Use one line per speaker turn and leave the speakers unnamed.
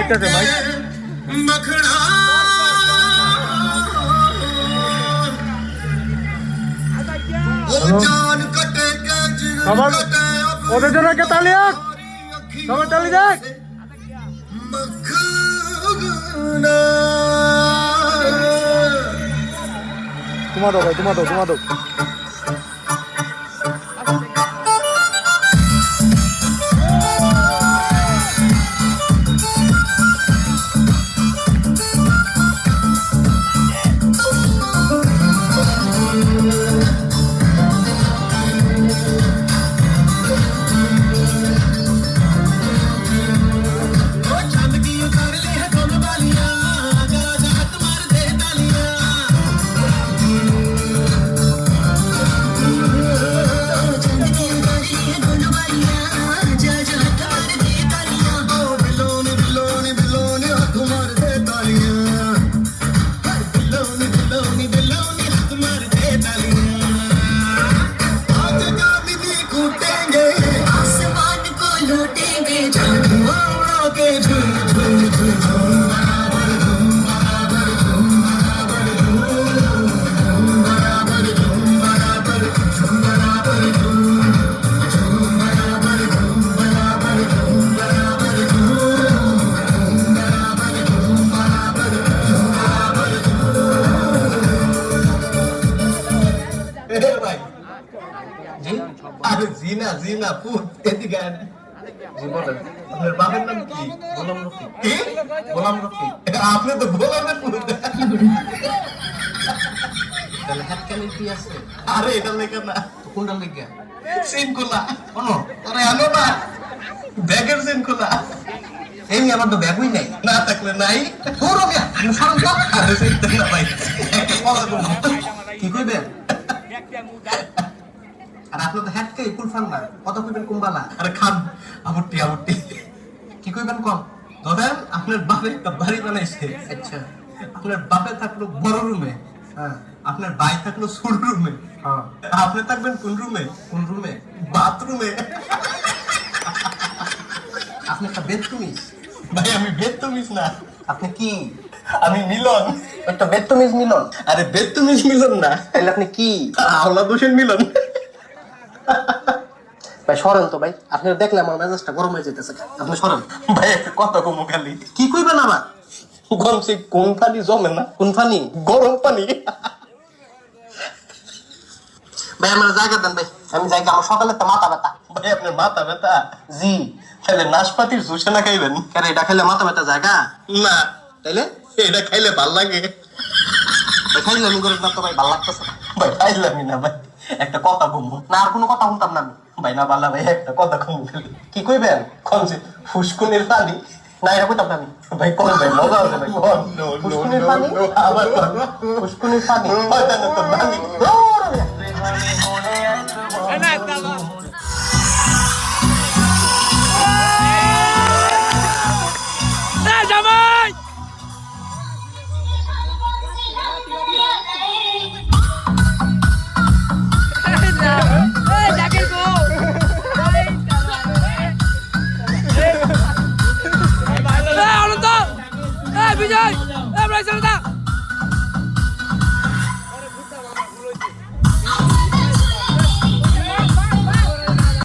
মাইকটা দে মাইক
সবার ওদের জন্য কে তালি সবাই তালি দেখ। তোমার দাও ভাই তোমার
Zina, Zina, puta, esse cara. আপনার বাবার নাম কি? গোলাম রফি কি? গোলাম রফি আপনি তো গোলামের
তাহলে হাত কি আছে?
আরে এটা লেখা না।
তো কোনটা লেগে
সিনকুলা কোনো আরে আনো না। ব্যাগের সিনকুলা
এমনি আমার তো ব্যাগই নাই।
না থাকলে নাই।
মিয়া আমি সরম
আরে সেইটা না ভাই। একটা কথা বলব
কি কইবেন আর আপনার তো হ্যাটকে ফুল ফান না কত কইবেন কুম্বালা
আরে খান
কি কইবেন কম
ধরেন আপনার বাপে একটা বাড়ি বানাইছে।
আচ্ছা।
আপনার বাপে থাকল বড় রুমে।
হ্যাঁ।
আপনার ভাই থাকল ছোট রুমে।
হ্যাঁ।
আপনি থাকবেন কোন রুমে?
কোন রুমে?
বাথরুমে।
আপনি একটা
ভাই আমি না।
আপনি কি?
আমি মিলন।
একটা বেডরুমিস মিলন।
আরে বেদ তুমিস মিলন না।
তাহলে আপনি কি?
আওলা দোষের মিলন।
ভাই সরেন তো ভাই। আপনি দেখলে আমার মেজাজটা গরম হয়ে যেতেছে আপনি সরেন।
ভাই একটা কথা কমু খালি।
কি কইবেন আবার?
গমছে কোন পানি জমে না?
কোন ফানি
গরম পানি।
ভাই আমার জায়গা দেন ভাই। আমি জায়গা আমার সকালে তো মাথা ব্যথা।
ভাই আপনার মাথা ব্যথা?
জি
তাহলে নাশপাতির জুসে না খাইবেন।
কেন এটা খাইলে মাথা ব্যথা জায়গা
না।
তাইলে?
এটা খাইলে ভালো লাগে।
খাইলে আমি করে তো ভাই ভালো লাগতেছে না।
ভাই খাইলামই না ভাই। একটা কথা বলব।
না আর কোনো কথা বলতাম না আমি।
ভাই না পারলা ভাই একটা কথা কমু
কি কইবেন?
যে ফুসকুনের পানি?
না এটা কইতাম না আমি।
ভাই কোন ভাই মজা আছে ভাই। আবার
ফুসকুনের পানি?
আবার না তো পানি।
対す